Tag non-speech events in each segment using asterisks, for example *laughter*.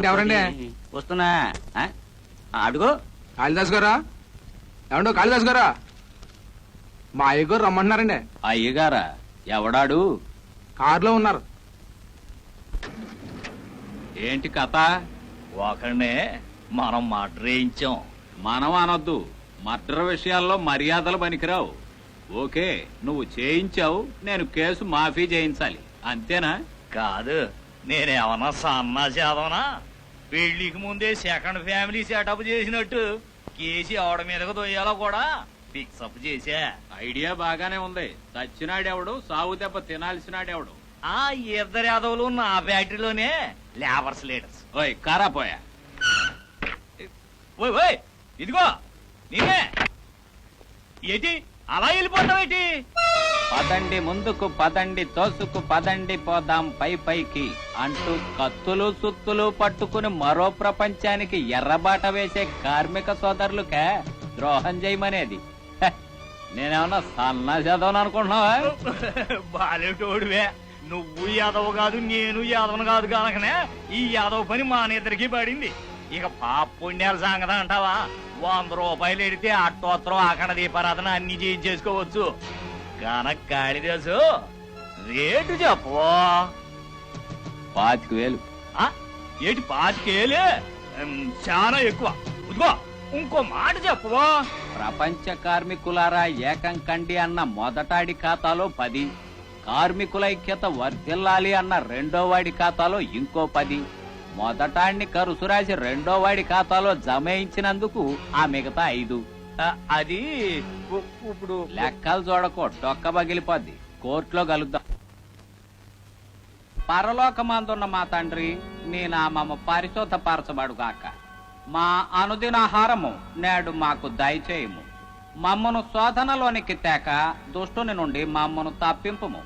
కాళిదాస్ అంటే ఎవరండి? వస్తున్నా. ఆ? అడుగు. కాళిదాస్ గారా? ఏమండో కాళిదాస్ గారా? మా అయ్య గారు రమ్మంటున్నారండి. అయ్యగారా? ఎవడాడు? కారులో ఉన్నారు. ఏంటి కథ ఒకనే మనం మడ్రేయించాం మనం అనొద్దు. మర్డర్ విషయాల్లో మర్యాదలు పనికిరావు. ఓకే నువ్వు చేయించావు. నేను కేసు మాఫీ చేయించాలి. అంతేనా? కాదు. నేనేమన్నా సన్నా చేదవనా? పెళ్ళికి ముందే సెకండ్ ఫ్యామిలీ సెటప్ చేసినట్టు కేసి ఆవిడ మీదకు దొయ్యాలో కూడా? ఫిక్సప్ చేశా ఐడియా బాగానే ఉంది. చచ్చినాడెవడు? సాగు దెబ్బ తినాల్సినాడెవడు? ఆ ఇద్దరు యాదవులు నా ఫ్యాక్టరీలోనే లేబర్స్ లీడర్స్. ఓయ్ కారాపోయా ఓయ్ ఓయ్ ఇదిగో నేనే ఏంటి? అలా వెళ్ళిపోతావేటి? పదండి ముందుకు పదండి తోసుకు పదండి పోదాం పై పైకి అంటూ కత్తులు సుత్తులు పట్టుకుని మరో ప్రపంచానికి ఎర్రబాట వేసే కార్మిక సోదరులకే ద్రోహం చేయమనేది. నేనేమన్నా సన్నా చదవను అనుకుంటున్నావా? బాలేటోడువే. నువ్వు యాదవ్ కాదు నేను యాదవను కాదు కనుకనే ఈ యాదవ్ పని మా పడింది. ఇక పాప పుణ్యాల సంగతి అంటావా? వంద రూపాయలు ఎడితే అట్టోత్తరం అఖండ దీపారాధన అన్ని చేయించేసుకోవచ్చు. కనుక కాళిదాసు రేటు చెప్పు పాతిక వేలు. ఆ, ఏటి పాతికేలే ఉమ్, చాలా ఎక్కువ. ఇదిగో ఇంకో మాట చెప్పవా? ప్రపంచ కార్మికులారా ఏకం కండి అన్న మొదటాడి ఖాతాలో పది. కార్మికుల ఐక్యత వర్ధిల్లాలి అన్న రెండో వాడి ఖాతాలో ఇంకో పది. మొదటాడిని కరుసు రాసి రెండో వాడి ఖాతాలో జమయించినందుకు ఆ మిగతా ఐదు. అది ఇప్పుడు లెక్కలు చూడకో డొక్క పగిలిపోద్ది. కోర్టులో కలుద్దాం. పరలోకమందున్న మా తండ్రి నీ నామము పరిశోధపరచబడు గాక. మా అనుదినాహారము నేడు మాకు దయచేయము. మమ్మను శోధనలోనికి తేక దుష్టుని నుండి మమ్మను తప్పింపుము.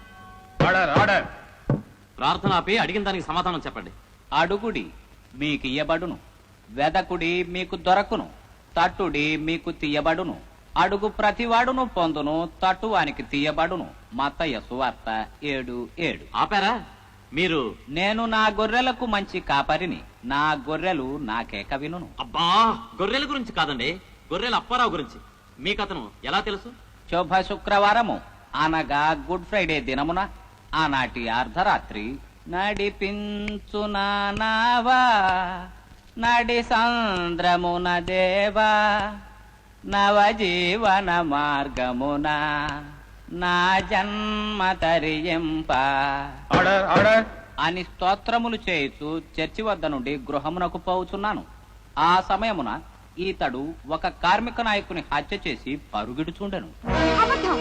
ప్రార్థన ఆపి అడిగిన దానికి సమాధానం చెప్పండి. అడుగుడి మీకు ఇయ్యబడును వెదకుడి మీకు దొరకును. తట్టుడి మీకు తీయబడును. అడుగు ప్రతివాడును పొందును తట్టువానికి తీయబడును. మత్తయ్య సువార్త ఏడు ఏడు. ఆపారా? మీరు నేను నా గొర్రెలకు మంచి కాపరిని నా గొర్రెలు నాకేక వినును అబ్బా గొర్రెల గురించి కాదండి గొర్రెల అప్పారావు గురించి. మీకు అతను ఎలా తెలుసు? శుభ శుక్రవారము. అనగా గుడ్ ఫ్రైడే దినమున ఆనాటి అర్ధరాత్రి నడిపించు నావా? నడి సంద్రమున దేవా నవజీవన మార్గమున నా జన్మ తరియింప. Order order. అని స్తోత్రములు చేయుచు చర్చి వద్ద నుండి గృహమునకు పోవుచున్నాను. ఆ సమయమున ఈతడు ఒక కార్మిక నాయకుని హత్య చేసి పరుగిడుచుండెను. అబద్ధం.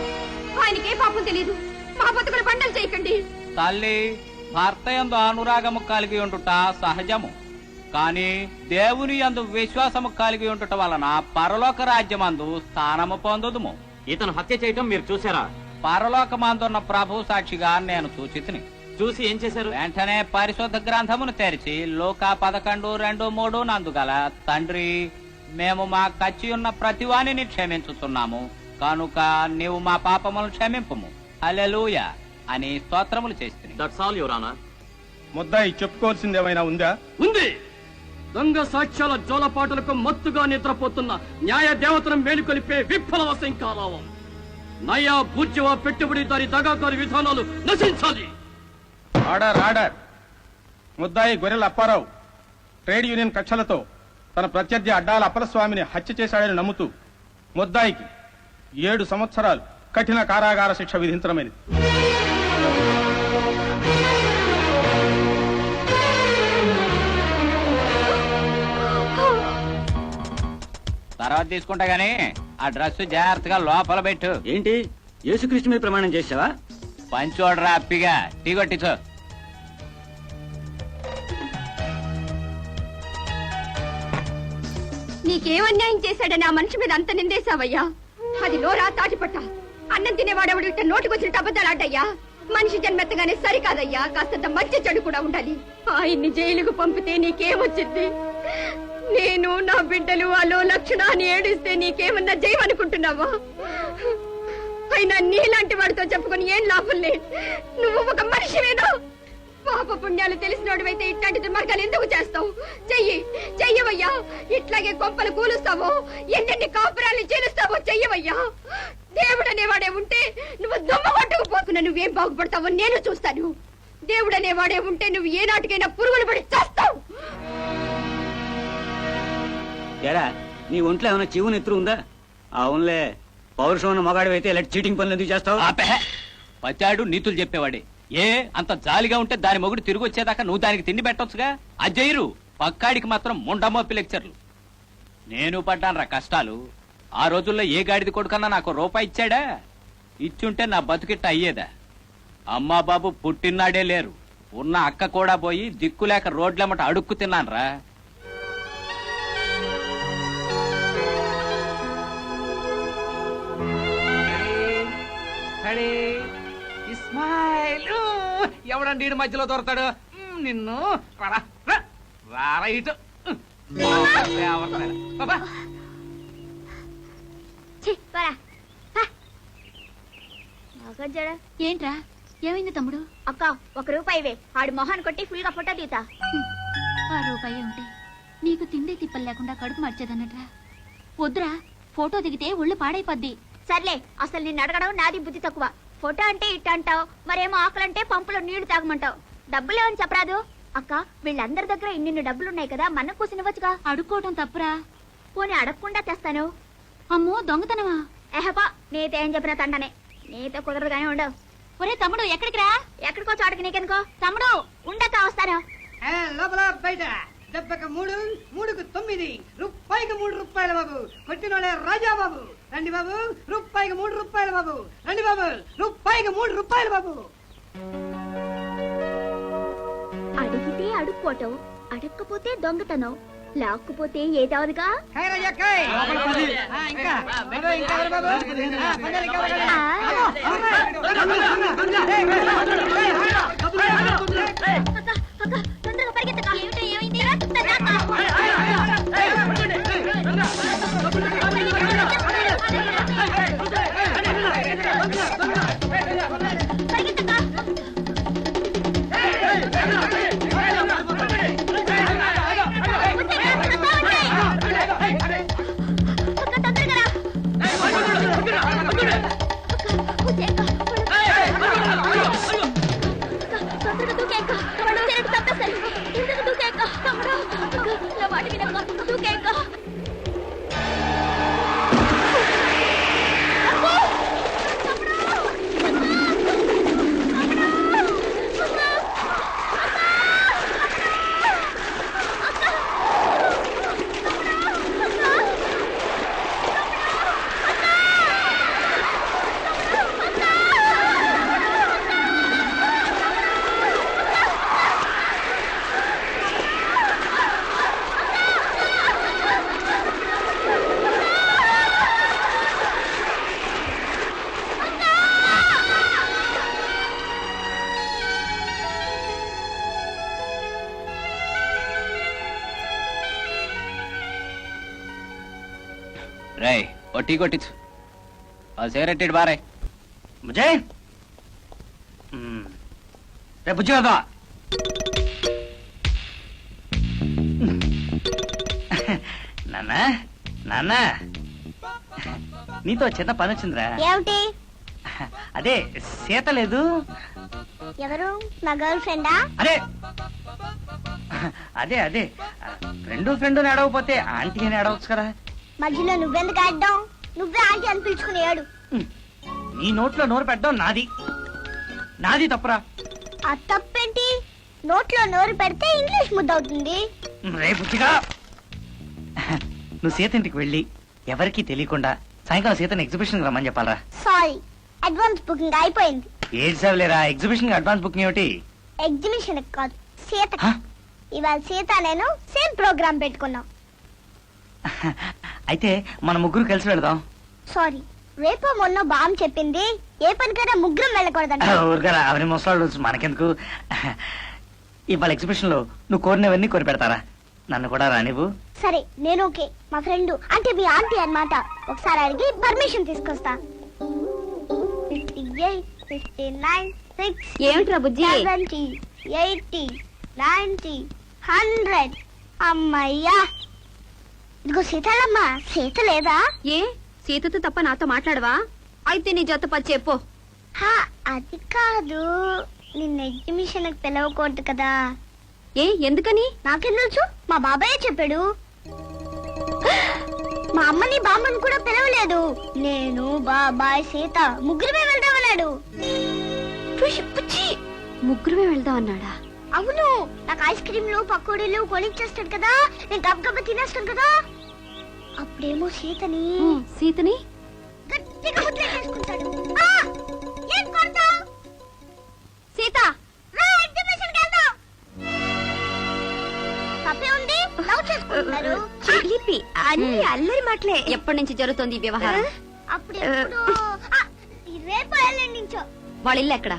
ఆయనకే పాపం తెలియదు మా బతుకులు బండలు చేయకండి. తల్లి భర్త యందు అనురాగము కలిగి ఉండుట సహజము. కాని దేవుని యందు విశ్వాసము కలిగి ఉండుట వలన పరలోక రాజ్యమందు స్థానము పొందుదుము. ఇతను హత్య చేయటం మీరు చూసారా పరలోకమందున్న ప్రభు సాక్షిగా నేను సూచితిని. చూసి ఏం చేశారు? వెంటనే పరిశుద్ధ గ్రంథమును తెరిచి లోక పదకొండు రెండు మూడు నందుగల తండ్రి మేము మా కచ్చి ఉన్న ప్రతివానిని క్షమించుతున్నాము కనుక నీవు మా పాపములను క్షమింపుము. హల్లెలూయ అని స్తోత్రములు చేస్తుంది దట్స్ ఆల్ యువర్ ఆనర్ ముద్దాయి చెప్పుకోవాల్సింది ఏమైనా ఉందా? ఉంది! దొంగ సాక్ష్యాల జోలపాటులకు మత్తుగా నిద్రపోతున్న న్యాయ దేవతను మేలుకొలిపే విఫల వశంకారావం నయా బూర్జవ పెట్టుబడిదారి దగాకారి విధానాలు నశించాలి. Order order. ముద్దాయి గొర్రెల అప్పారావు ట్రేడ్ యూనియన్ కక్షలతో తన ప్రత్యర్థి అడ్డాల అప్పలస్వామిని హత్య చేశాడని నమ్ముతూ ముద్దాయికి ఏడు సంవత్సరాలు కఠిన కారాగార శిక్ష విధించడమైనది తర్వాత తీసుకుంటా గానీ ఆ డ్రెస్ జాగ్రత్తగా లోపల పెట్టు. ఏంటి? యేసుకృష్ణ మీద ప్రమాణం చేసావా పంచోడరా అప్పిగా. టీ కొట్టించు. నీకేం అన్యాయం చేశాడని ఆ మనిషి మీద అంత నిందేశావయ్యా? అది నోరా తాటిపట్ట. అన్నం తినేవాడెవడు? ఇట్ట నోటికొచ్చినట్టు అబద్ధాలు ఆడయ్యా మనిషి జన్మెత్తగానే సరికాదయ్యా? కాస్తంత మధ్య చెడు కూడా ఉండాలి. ఆయన్ని జైలుకు పంపితే నీకేమొచ్చింది? నేను నా బిడ్డలు వాళ్ళు లక్షణాన్ని అని ఏడిస్తే నీకేమన్నా జయమనుకుంటున్నావా? అయినా నీలాంటి వాడితో చెప్పుకొని ఏం లాభం లేదు. నువ్వు ఒక మనిషివేనా? పాప పుణ్యాలు తెలిసినోడివైతే ఇట్లాంటి దుర్మార్గాలు ఎందుకు చేస్తావు? చెయ్యి చెయ్యవయ్యా. ఇట్లాగే కొంపలు కూలుస్తావో ఎన్నెన్ని కాపురాలు చేలుస్తావో చెయ్యవయ్యా. దేవుడు అనేవాడే ఉంటే నువ్వు దుమ్మ కొట్టుకుపోతున్నా నువ్వేం బాగుపడతావో నేను చూస్తాను. దేవుడు అనేవాడే ఉంటే నువ్వు ఏ నాటికైనా పురుగులు పడి చేస్తావు? ఎరా నీ ఒంట్లో ఏమైనా చెవు నెత్తురు ఉందా? అవునులే పౌరుషం ఉన్న అయితే ఇలాంటి చీటింగ్ పనులు ఎందుకు చేస్తావు? ఆపే నీతులు చెప్పేవాడే. ఏ అంత జాలిగా ఉంటే దాని మొగుడు తిరిగి వచ్చేదాకా నువ్వు దానికి తిండి పెట్టొచ్చుగా? అజయ్యరు పక్కాడికి మాత్రం ముండమోపి లెక్చర్లు. నేను పడ్డానురా కష్టాలు. ఆ రోజుల్లో ఏ గాడిది కొడుకన్నా నాకు రూపాయి ఇచ్చాడా? ఇచ్చుంటే నా బతుకిట్ట అయ్యేదా? అమ్మా బాబు పుట్టినాడే లేరు. ఉన్న అక్క కూడా పోయి దిక్కులేక రోడ్లమ్మట అడుక్కు తిన్నానురా. ఎవడండి ఈడు మధ్యలో దొరతాడు మ్, నిన్ను. రారా, రా, రారా ఇటు. బాబా ఏంట్రా? ఏమైంది తమ్ముడు? అక్క ఒక రూపాయివే ఆడు మొహాన్ కొట్టి ఫుల్గా ఫోటో తీతా. ఆ రూపాయి ఉంటే నీకు తిండి తిప్పలు లేకుండా కడుపు మార్చేదన్నట్రా. వద్దురా ఫోటో దిగితే ఒళ్ళు పాడైపోద్ది. సర్లే అసలు నిన్ను అడగడం నాది బుద్ధి తక్కువ. ఫోటో అంటే ఇట్ట అంటావు మరేమో ఆకలంటే పంపులో నీళ్ళు తాగమంటావు. డబ్బులు ఏమని చెప్పరాదు? అక్క వీళ్ళందరి దగ్గర ఇన్ని డబ్బులున్నాయి కదా మన కూసినవచ్చుగా అడుక్కోవటం తప్పురా. పోనీ అడగకుండా తెస్తాను. అమ్మో దొంగతనమా? ఎహపా నీతో ఏం చెప్పినా తండనే. నీతో కుదరదు కానీ ఉండవు. ఒరే తమ్ముడు ఎక్కడికి రా? ఎక్కడికో చోటకి నీకెందుకో? తమ్ముడు ఉండక వస్తాను. లోపల బయట. దెబ్బకి మూడు మూడుకు తొమ్మిది. రూపాయికి మూడు రూపాయలు బాబు. కొట్టినోడే రాజా బాబు రండి బాబు రూపాయికి మూడు రూపాయలు బాబు రండి బాబు రూపాయికి మూడు రూపాయలు బాబు అడిగితే అడుక్కోవటం అడక్కపోతే దొంగతనం లాక్కుపోతే ఏదావదుగా ఇంకా Ha ha ha! రేయ్ ఓ టీ కొట్టించు. ఆ సిగరెట్ ఇటు బారే జై రేపు బుజ్జి కదా నాన్న నాన్న. నీతో చిన్న పని వచ్చిందిరా. ఏమిటి? అదే సీత లేదు. ఎవరు? నా గర్ల్ ఫ్రెండా? అదే. అదే అదే. ఫ్రెండ్ ఫ్రెండ్ నడవకపోతే ఆంటీ అని అడవచ్చు కదా. మధ్యలో నువ్వెందుకు ఆడ్డాం? నువ్వే ఆంటీ అని పిలుచుకుని ఏడు. నీ నోట్లో నోరు పెట్టడం నాది. నాది తప్పురా. ఆ తప్పేంటి? నోట్లో నోరు పెడితే ఇంగ్లీష్ ముద్ద అవుతుంది రేపు బుజ్జిగా. నువ్వు సీత ఇంటికి వెళ్ళి ఎవరికీ తెలియకుండా సాయంకాలం సీతని ఎగ్జిబిషన్ రమ్మని చెప్పాలరా. సారీ అడ్వాన్స్ బుకింగ్ అయిపోయింది. ఏది సేవలేరా ఎగ్జిబిషన్ అడ్వాన్స్ బుకింగ్ ఏమిటి? ఎగ్జిబిషన్ కాదు సీత? ఇవాళ సీత నేను సేమ్ ప్రోగ్రామ్ పెట్టుకున్నాం. *laughs* అయితే మన ముగ్గురు కలిసి వెళదాం. సారీ రేపో మొన్న బామ్ చెప్పింది ఏ పనికైనా ముగ్గురం వెళ్ళకూడదంట. అవన్నీ ముసలాడు మనకెందుకు? ఇవాళ ఎగ్జిబిషన్లో నువ్వు కోరినవన్నీ కొని పెడతారా? నన్ను కూడా రానివ్వు సరే నేను ఓకే మా ఫ్రెండ్ అంటే మీ ఆంటీ అన్నమాట. ఒకసారి అడిగి పర్మిషన్ తీసుకొస్తా. ఎయిట్ ఫిఫ్టీ నైన్ సిక్స్ ఏమిట్రా Bujji? Seventy eighty ninety hundred అమ్మయ్యా! ఇదిగో సీతాలమ్మ సీత లేదా? ఏ సీతతో తప్ప నాతో మాట్లాడవా? అయితే నీ జత పది చెప్పు. హా, అది కాదు. నిన్న ఎగ్జిబిషన్ పిలవకూడదు కదా. ఏ ఎందుకని? నాకేం తెలుసు? మా బాబాయ్ చెప్పాడు. మా అమ్మని బామ్మని కూడా పిలవలేదు. నేను బాబాయ్ సీత ముగ్గురమే వెళ్దామన్నాడు. ముగ్గురమే వెళ్దాం అన్నాడా అవును. నాకు ఐస్ క్రీమ్లు పకోడీలు కొనిచ్చేస్తాడు కదా. నేను గబ గబ తినేస్తాను కదా. అప్పుడేమో సీతని. సీతని? గట్టిగా ముద్రేసేసుకుంటాడు ఆ! ఏం కొడతావ్? సీత రా, ఎగ్జిబిషన్కి వెళ్దాం. తప్పే ఉంది లవ్ చేసుకుంటున్నారు. చిలిపి అన్ని అల్లరి మాటలే. ఎప్పటి నుంచి జరుగుతోంది ఈ వ్యవహారం? అప్పుడు ఎప్పుడు ఆ, రేపు ఎల్లుండి నుంచో వాళ్ళ ఇల్లు ఎక్కడ?